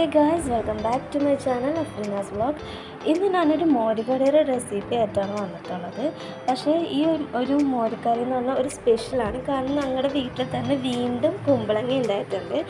Welcome back to my channel Afreena's blog ഇന്ന് ഞാനൊരു മോരുകറിയുടെ recipe ആയിട്ടാണ് വന്നിട്ടുള്ളത്. പക്ഷേ ഈ ഒരു- മോരുകറി എന്ന് പറഞ്ഞാൽ ഒരു സ്പെഷ്യലാണ് കാരണം ഞങ്ങളുടെ വീട്ടിൽ തന്നെ വീണ്ടും കുമ്പളങ്ങ ഉണ്ടായിട്ടുണ്ട്.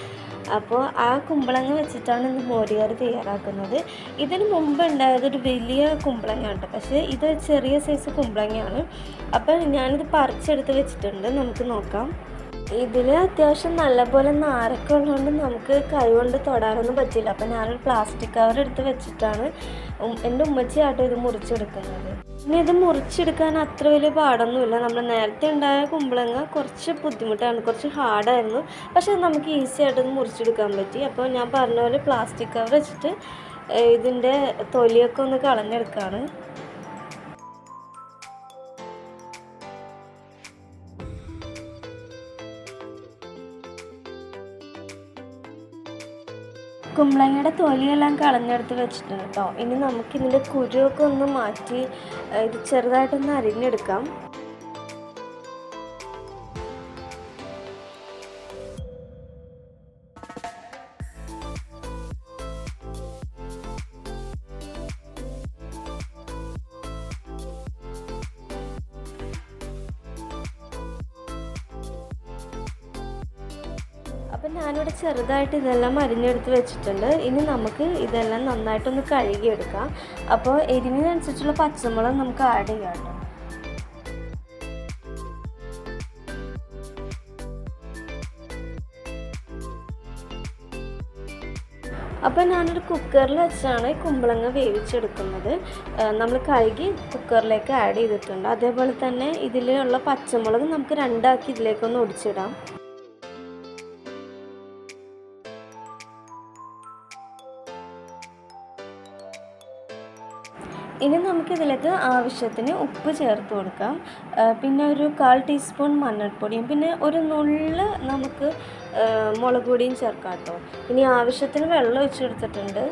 അപ്പോൾ ആ കുമ്പളങ്ങ വെച്ചിട്ടാണ് ഇന്ന് മോരുകറി തയ്യാറാക്കുന്നത്. ഇതിന് മുമ്പ് ഉണ്ടായത് ഒരു വലിയ കുമ്പളങ്ങ ഉണ്ട് പക്ഷേ ഇത് ചെറിയ സൈസ് കുമ്പളങ്ങയാണ്. അപ്പോൾ ഞാനിത് പറിച്ചെടുത്ത് വെച്ചിട്ടുണ്ട്. നമുക്ക് നോക്കാം. ഇതിൽ അത്യാവശ്യം നല്ലപോലെ നാരൊക്കെ ഉള്ളതുകൊണ്ട് നമുക്ക് കൈ കൊണ്ട് തൊടാനൊന്നും പറ്റില്ല അപ്പം ഞാനൊരു പ്ലാസ്റ്റിക് കവർ എടുത്ത് വെച്ചിട്ടാണ് എന്റെ ഉമ്മച്ചിയാട്ടോ ഇത് മുറിച്ചെടുക്കുന്നത്. ഇനി ഇത് മുറിച്ചെടുക്കാൻ അത്ര വലിയ പാടൊന്നുമില്ല. നമ്മൾ നേരത്തെ ഉണ്ടായ കുമ്പളങ്ങ കുറച്ച് ബുദ്ധിമുട്ടാണ് കുറച്ച് ഹാർഡായിരുന്നു. പക്ഷേ നമുക്ക് ഈസി ആയിട്ട് ഇത് മുറിച്ചെടുക്കാൻ പറ്റി. അപ്പോൾ ഞാൻ പറഞ്ഞ പോലെ പ്ലാസ്റ്റിക് കവർ വെച്ചിട്ട് ഇതിന്റെ തൊലിയൊക്കെ ഒന്ന് കളഞ്ഞെടുക്കുകയാണ് കുമ്പളങ്ങയുടെ തൊലിയെല്ലാം കളഞ്ഞെടുത്ത് വെച്ചിട്ടുണ്ട് കേട്ടോ ഇനി നമുക്കിതിന്റെ കുരുവൊക്കെ ഒന്ന് മാറ്റി ഇത് ചെറുതായിട്ടൊന്ന് അരിഞ്ഞെടുക്കാം. അപ്പം ഞാനിവിടെ ചെറുതായിട്ട് ഇതെല്ലാം അരിഞ്ഞെടുത്ത് വെച്ചിട്ടുണ്ട്. ഇനി നമുക്ക് ഇതെല്ലാം നന്നായിട്ടൊന്ന് കഴുകിയെടുക്കാം. അപ്പോൾ എരിവിനനുസരിച്ചുള്ള പച്ചമുളക് നമുക്ക് ആഡ് ചെയ്യാം കേട്ടോ. അപ്പോൾ ഞാനൊരു കുക്കറിൽ വെച്ചാണ് ഈ കുമ്പളങ്ങ വേവിച്ചെടുക്കുന്നത്. നമ്മൾ കഴുകി കുക്കറിലേക്ക് ആഡ് ചെയ്തിട്ടുണ്ട്. അതേപോലെ തന്നെ ഇതിലുള്ള പച്ചമുളക് നമുക്ക് രണ്ടാക്കി ഇതിലേക്കൊന്ന് ഒടിച്ചിടാം. ഇനി നമുക്കിതിലേക്ക് ആവശ്യത്തിന് ഉപ്പ് ചേർത്ത് കൊടുക്കാം. പിന്നെ ഒരു കാൽ ടീസ്പൂൺ മഞ്ഞൾപ്പൊടിയും പിന്നെ ഒരു നുള്ള് നമുക്ക് മുളക് പൊടിയും ചേർക്കാം കേട്ടോ. ഇനി ആവശ്യത്തിന് വെള്ളം ഒഴിച്ചെടുത്തിട്ടുണ്ട്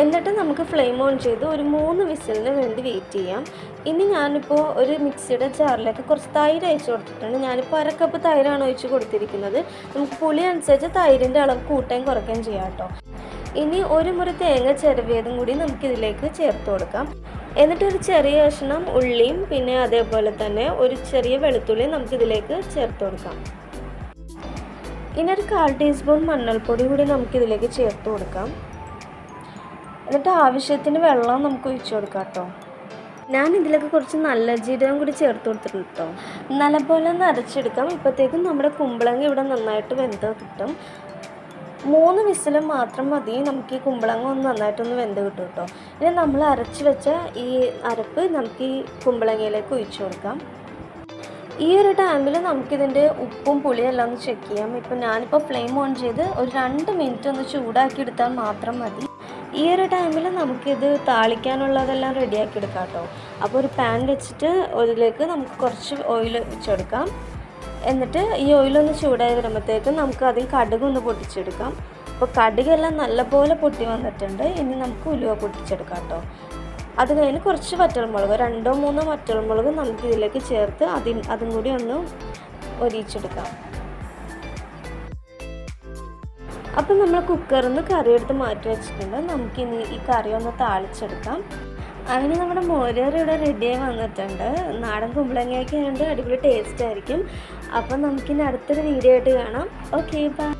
എന്നിട്ട് നമുക്ക് ഫ്ലെയിം ഓൺ ചെയ്ത് ഒരു മൂന്ന് വിസിലിന് വേണ്ടി വെയിറ്റ് ചെയ്യാം. ഇനി ഞാനിപ്പോൾ ഒരു മിക്സിയുടെ ജാറിലേക്ക് കുറച്ച് തൈര് അയച്ചു കൊടുത്തിട്ടുണ്ട്. ഞാനിപ്പോൾ അര കപ്പ് തൈരാണ് ഒഴിച്ച് കൊടുത്തിരിക്കുന്നത്. നമുക്ക് പുളി അനുസരിച്ച് തൈരിന്റെ അളവ് കൂട്ടുകയും കുറയ്ക്കുകയും ചെയ്യാം കേട്ടോ. ഇനി ഒരു മുറി തേങ്ങ ചിരവിയതും കൂടി നമുക്ക് ഇതിലേക്ക് ചേർത്ത് കൊടുക്കാം. എന്നിട്ട് ഒരു ചെറിയ കഷ്ണം ഉള്ളിയും പിന്നെ അതേപോലെ തന്നെ ഒരു ചെറിയ വെളുത്തുള്ളിയും നമുക്ക് ഇതിലേക്ക് ചേർത്ത് കൊടുക്കാം. ഇനി ഒരു കാൽ ടീസ്പൂൺ മഞ്ഞൾപ്പൊടി കൂടി നമുക്ക് ഇതിലേക്ക് ചേർത്ത് കൊടുക്കാം. എന്നിട്ട് ആവശ്യത്തിന് വെള്ളം നമുക്ക് ഒഴിച്ചു കൊടുക്കാം കേട്ടോ. ഞാൻ ഇതിലേക്ക് കുറച്ച് നല്ല ജീരകം കൂടി ചേർത്ത് കൊടുത്തിട്ടുണ്ട് കേട്ടോ. നല്ലപോലെ ഒന്ന് അരച്ചെടുക്കാം. ഇപ്പോഴത്തേക്കും നമ്മുടെ കുമ്പളങ്ങ ഇവിടെ നന്നായിട്ട് വെന്ത് കിട്ടും. മൂന്ന് വിസിൽ മാത്രം മതി. നമുക്ക് ഈ കുമ്പളങ്ങ ഒന്ന് നന്നായിട്ടൊന്ന് വെന്ത് കിട്ടും കേട്ടോ ഇനി നമ്മൾ അരച്ച് വെച്ച ഈ അരപ്പ് നമുക്ക് ഈ കുമ്പളങ്ങയിലേക്ക് ഒഴിച്ചു കൊടുക്കാം. ഈ ഒരു ടൈമിൽ നമുക്കിതിന്റെ ഉപ്പും പുളിയും എല്ലാം ഒന്ന് ചെക്ക് ചെയ്യാം. ഇപ്പം ഞാനിപ്പോൾ ഫ്ലെയിം ഓൺ ചെയ്ത് ഒരു രണ്ട് മിനിറ്റ് ഒന്ന് ചൂടാക്കി എടുത്താൽ മാത്രം മതി. ഈ ഒരു ടൈമിൽ നമുക്കിത് താളിക്കാനുള്ളതെല്ലാം റെഡിയാക്കി എടുക്കാം കേട്ടോ അപ്പോൾ ഒരു പാൻ വെച്ചിട്ട് അതിലേക്ക് നമുക്ക് കുറച്ച് ഓയിൽ വെച്ചെടുക്കാം എന്നിട്ട് ഈ ഓയിലൊന്ന് ചൂടായി വരുമ്പോഴത്തേക്കും നമുക്ക് അതിൽ കടുക് ഒന്ന് പൊട്ടിച്ചെടുക്കാം. അപ്പോൾ കടുകെല്ലാം നല്ലപോലെ പൊട്ടി വന്നിട്ടുണ്ട്. ഇനി നമുക്ക് ഉലുവ പൊട്ടിച്ചെടുക്കാം കേട്ടോ. അത് കഴിഞ്ഞ് കുറച്ച് വറ്റൽമുളക് രണ്ടോ മൂന്നോ വറ്റൽമുളക് നമുക്ക് ഇതിലേക്ക് ചേർത്ത് അതി അതും കൂടി ഒന്ന് ഒരിച്ചെടുക്കാം അപ്പം നമ്മൾ കുക്കറിൽ നിന്ന് കറി എടുത്ത് മാറ്റി വെച്ചിട്ടുണ്ട്. നമുക്കിനി ഈ കറി ഒന്ന് താളിച്ചെടുക്കാം. അങ്ങനെ നമ്മുടെ മോരേറി ഇവിടെ റെഡിയായി വന്നിട്ടുണ്ട്. നാടൻ കുമ്പളങ്ങയൊക്കെ ആയതുകൊണ്ട് അടിപൊളി ടേസ്റ്റ് ആയിരിക്കും. അപ്പം നമുക്കിനി അടുത്തൊരു വീഡിയോ ആയിട്ട് കാണാം. Okay bye